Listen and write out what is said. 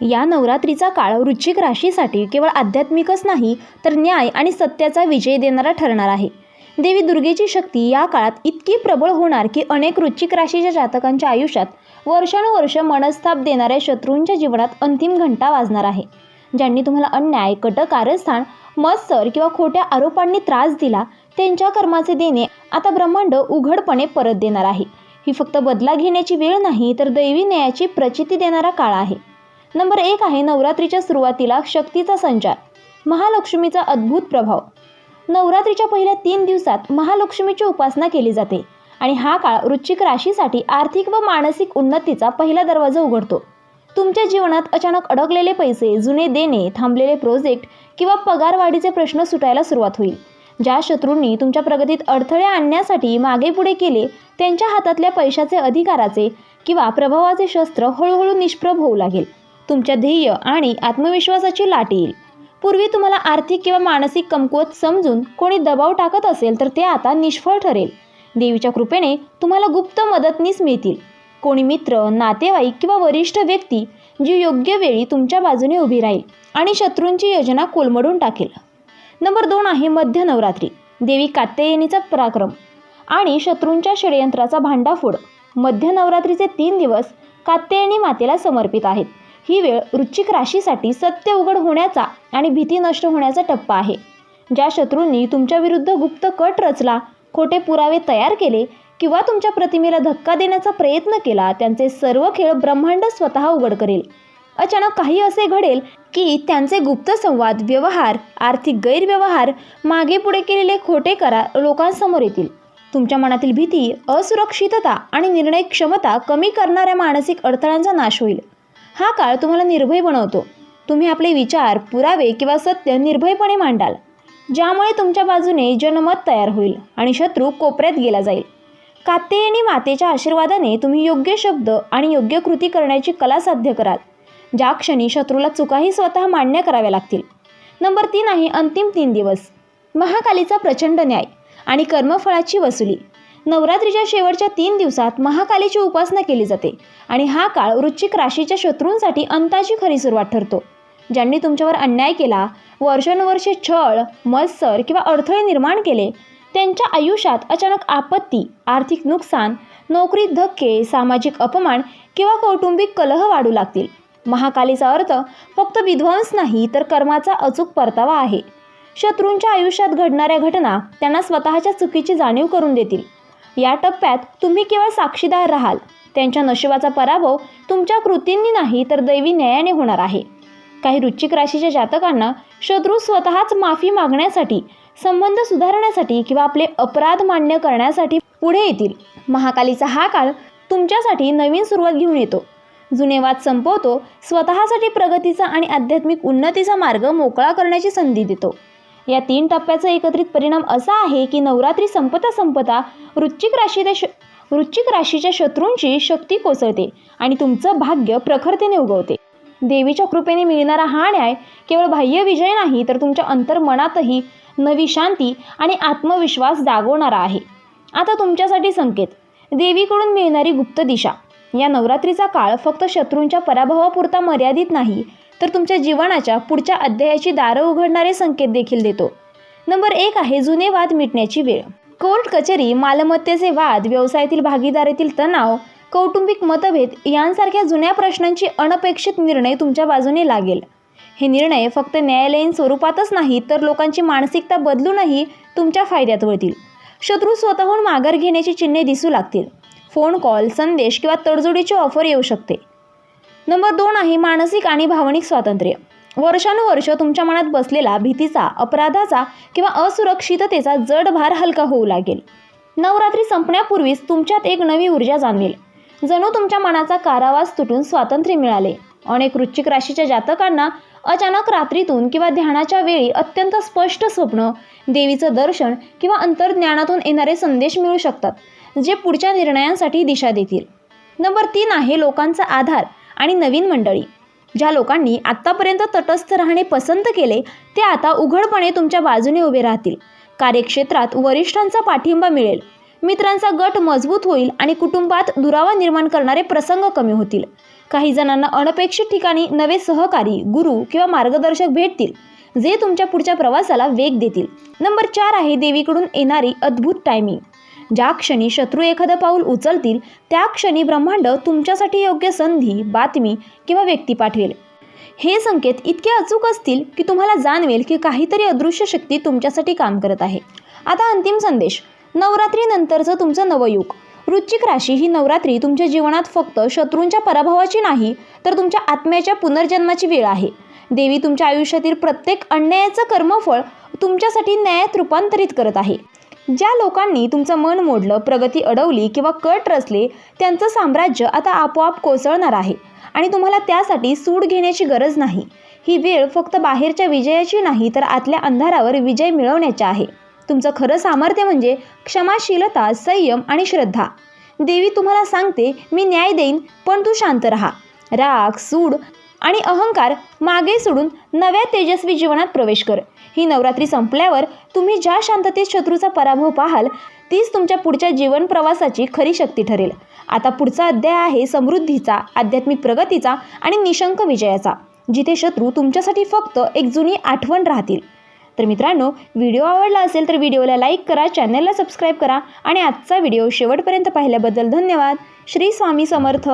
या नवरात्रीचा काळ वृश्चिक राशीसाठी केवळ आध्यात्मिकच नाही तर न्याय आणि सत्याचा विजय देणारा ठरणार आहे. देवी दुर्गेची शक्ती या काळात इतकी प्रबळ होणार की अनेक वृश्चिक राशीच्या जातकांच्या आयुष्यात वर्षानुवर्ष मनस्ताप देणाऱ्या शत्रूंच्या जीवनात अंतिम घंटा वाजणार आहे. ज्यांनी तुम्हाला अन्याय कट कारस्थान मत्सर किंवा खोट्या आरोपांनी त्रास दिला त्यांच्या कर्माचे देणे आता ब्रह्मांड उघडपणे परत देणार आहे. ही फक्त बदला घेण्याची वेळ नाही तर दैवी न्यायाची प्रचिती देणारा काळ आहे. नंबर एक आहे नवरात्रीच्या सुरुवातीला शक्तीचा संचार महालक्ष्मीचा अद्भुत प्रभाव. नवरात्रीच्या पहिल्या तीन दिवसात महालक्ष्मीची उपासना केली जाते आणि हा काळ वृश्चिक राशीसाठी आर्थिक व मानसिक उन्नतीचा पहिला दरवाजा उघडतो. तुमच्या जीवनात अचानक अडकलेले पैसे जुने देणे थांबलेले प्रोजेक्ट किंवा पगारवाढीचे प्रश्न सुटायला सुरुवात होईल ज्या शत्रूंनी तुमच्या प्रगतीत अडथळे आणण्यासाठी मागे पुढे केले त्यांच्या हातातल्या पैशाचे अधिकाराचे किंवा प्रभावाचे शस्त्र हळूहळू निष्प्रभ होऊ लागेल. तुमच्या ध्येय आणि आत्मविश्वासाची लाट येईल. पूर्वी तुम्हाला आर्थिक किंवा मानसिक कमकुवत समजून कोणी दबाव टाकत असेल तर ते आता निष्फळ ठरेल. देवीच्या कृपेने तुम्हाला गुप्त मदतनीस मिळतील. कोणी मित्र नातेवाईक किंवा वरिष्ठ व्यक्ती जी योग्य वेळी तुमच्या बाजूने उभी राहील आणि शत्रूंची योजना कोलमडून टाकेल. नंबर दोन आहे मध्य नवरात्री देवी कात्यायनीचा पराक्रम आणि शत्रूंच्या षडयंत्राचा भांडाफोड. मध्य नवरात्रीचे तीन दिवस कात्यायनी मातेला समर्पित आहेत. ही वेळ वृश्चिक राशीसाठी सत्य उघड होण्याचा आणि भीती नष्ट होण्याचा टप्पा आहे. ज्या शत्रूंनी तुमच्या विरुद्ध गुप्त कट रचला खोटे पुरावे तयार केले किंवा तुमच्या प्रतिमेला धक्का देण्याचा प्रयत्न केला त्यांचे सर्व खेळ ब्रह्मांड स्वतः उघड करेल. अचानक काही असे घडेल की त्यांचे गुप्त संवाद व्यवहार आर्थिक गैरव्यवहार मागे पुढे केलेले खोटे करार लोकांसमोर येतील. तुमच्या मनातील भीती असुरक्षितता आणि निर्णय क्षमता कमी करणाऱ्या मानसिक अडथळ्यांचा नाश होईल. हा काळ तुम्हाला निर्भय बनवतो. तुम्ही आपले विचार पुरावे किंवा सत्य निर्भयपणे मांडाल. ज्यामुळे तुमच्या बाजूने जनमत तयार होईल आणि शत्रू कोपऱ्यात गेला जाईल. कात्यायनी मातेच्या आशीर्वादाने तुम्ही योग्य शब्द आणि योग्य कृती करण्याची कला साध्य कराल. ज्या क्षणी शत्रूला चुकाही स्वतः मान्य कराव्या लागतील. नंबर तीन आहे अंतिम तीन दिवस. महाकालीचा प्रचंड न्याय आणि कर्मफळाची वसुली. नवरात्रीच्या शेवटच्या तीन दिवसात महाकालीची उपासना केली जाते आणि हा काळ वृश्चिक राशीच्या शत्रूंसाठी अंताची खरी सुरुवात ठरतो. ज्यांनी तुमच्यावर अन्याय केला वर्षानुवर्षे छळ मत्सर किंवा अडथळे निर्माण केले त्यांच्या आयुष्यात अचानक आपत्ती आर्थिक नुकसान नोकरीत धक्के सामाजिक अपमान किंवा कौटुंबिक कलह वाढू लागतील. महाकालीचा अर्थ फक्त विध्वंस नाही तर कर्माचा अचूक परतावा आहे. शत्रूंच्या आयुष्यात घडणाऱ्या घटना त्यांना स्वतःच्या चुकीची जाणीव करून देतील. या टप्प्यात तुम्ही केवळ साक्षीदार राहाल. त्यांच्या नशिबाचा पराभव तुमच्या कृतींनी नाही तर दैवी न्यायाने होणार आहे. काही रुचिक राशीच्या जातकांना शत्रू स्वतःच माफी मागण्यासाठी संबंध सुधारण्यासाठी किंवा आपले अपराध मान्य करण्यासाठी पुढे येतील. महाकालीचा हा काळ तुमच्यासाठी नवीन सुरुवात घेऊन येतो. जुने वाद संपवतो स्वतःसाठी प्रगतीचा आणि आध्यात्मिक उन्नतीचा मार्ग मोकळा करण्याची संधी देतो. या तीन टप्प्याचा एकत्रित परिणाम असा आहे की नवरात्री संपता संपता वृश्चिक राशीच्या श वृश्चिक राशीच्या शत्रूंची शक्ती कोसळते आणि तुमचं भाग्य प्रखरतेने उगवते. देवीच्या कृपेने मिळणारा हा न्याय केवळ बाह्य विजय नाही तर तुमच्या अंतर्मनातही नवी शांती आणि आत्मविश्वास जागवणारा आहे. आता तुमच्यासाठी संकेत. देवीकडून मिळणारी गुप्त दिशा. या नवरात्रीचा काळ फक्त शत्रूंच्या पराभवापुरता मर्यादित नाही तर तुमच्या जीवनाच्या पुढच्या अध्यायाची दारं उघडणारे संकेत देखील देतो. नंबर एक आहे जुने वाद मिटण्याची वेळ. कोर्ट कचेरी मालमत्तेचे वाद व्यवसायातील भागीदारीतील तणाव कौटुंबिक मतभेद यांसारख्या जुन्या प्रश्नांची अनपेक्षित निर्णय तुमच्या बाजूने लागेल. हे निर्णय फक्त न्यायालयीन स्वरूपातच नाही तर लोकांची मानसिकता बदलूनही तुमच्या फायद्यात वळतील. शत्रू स्वतःहून माघार घेण्याची चिन्हे दिसू लागतील. फोन कॉल संदेश किंवा तडजोडीची ऑफर येऊ शकते. नंबर दोन आहे मानसिक आणि भावनिक स्वातंत्र्य. वर्षानुवर्ष तुमच्या मनात बसलेला भीतीचा अपराधाचा किंवा असुरक्षिततेचा जड भार हलका होऊ लागेल. नवरात्री संपण्यापूर्वीच तुमच्यात एक नवी ऊर्जा जाणवेल. जणू तुमच्या मनाचा कारावास तुटून स्वातंत्र्य मिळाले. अनेक वृश्चिक राशीच्या जातकांना अचानक रात्रीतून किंवा ध्यानाच्या वेळी अत्यंत स्पष्ट स्वप्न देवीचं दर्शन किंवा अंतर्ज्ञानातून येणारे संदेश मिळू शकतात जे पुढच्या निर्णयांसाठी दिशा देतील. नंबर तीन आहे लोकांचा आधार. आणि नवीन मंडळी. ज्या लोकांनी आत्तापर्यंत तटस्थ राहणे पसंत केले ते आता उघडपणे तुमच्या बाजूने उभे राहतील. कार्यक्षेत्रात वरिष्ठांचा पाठिंबा मिळेल. मित्रांचा गट मजबूत होईल आणि कुटुंबात दुरावा निर्माण करणारे प्रसंग कमी होतील. काही जणांना अनपेक्षित ठिकाणी नवे सहकारी गुरु किंवा मार्गदर्शक भेटतील जे तुमच्या पुढच्या प्रवासाला वेग देतील. नंबर चार आहे देवीकडून येणारी अद्भुत टायमिंग ज्या क्षणी शत्रू एखादं पाऊल उचलतील त्या क्षणी ब्रह्मांड तुमच्यासाठी योग्य संधी बातमी किंवा व्यक्ती पाठवेल. हे संकेत इतके अचूक असतील की तुम्हाला जाणवेल की काहीतरी अदृश्य शक्ती तुमच्यासाठी काम करत आहे. आता अंतिम संदेश. नवरात्रीनंतरचं तुमचं नवयुग. वृश्चिक राशी ही नवरात्री तुमच्या जीवनात फक्त शत्रूंच्या पराभवाची नाही तर तुमच्या आत्म्याच्या पुनर्जन्माची वेळ आहे. देवी तुमच्या आयुष्यातील प्रत्येक अन्यायाचं कर्मफळ तुमच्यासाठी न्यायात रूपांतरित करत आहे. ज्या लोकांनी तुमचं मन मोडलं प्रगती अडवली किंवा कट रचले त्यांचं साम्राज्य आता आपोआप कोसळणार आहे आणि तुम्हाला त्यासाठी सूड घेण्याची गरज नाही. ही वेळ फक्त बाहेरच्या विजयाची नाही तर आतल्या अंधारावर विजय मिळवण्याची आहे. तुमचं खरं सामर्थ्य म्हणजे क्षमाशीलता संयम आणि श्रद्धा. देवी तुम्हाला सांगते मी न्याय देईन पण तू शांत राहा. राग सूड आणि अहंकार मागे सोडून नव्या तेजस्वी जीवनात प्रवेश कर. ही नवरात्री संपल्यावर तुम्ही ज्या शांततेत शत्रूचा पराभव पाहाल तीच तुमच्या पुढच्या जीवन प्रवासाची खरी शक्ती ठरेल. आता पुढचा अध्याय आहे समृद्धीचा आध्यात्मिक प्रगतीचा आणि निशंक विजयाचा जिथे शत्रू तुमच्यासाठी फक्त एक जुनी आठवण राहतील. तर मित्रांनो व्हिडिओ आवडला असेल तर व्हिडिओला लाईक करा चॅनलला सबस्क्राईब करा आणि आजचा व्हिडिओ शेवटपर्यंत पाहिल्याबद्दल धन्यवाद. श्री स्वामी समर्थ.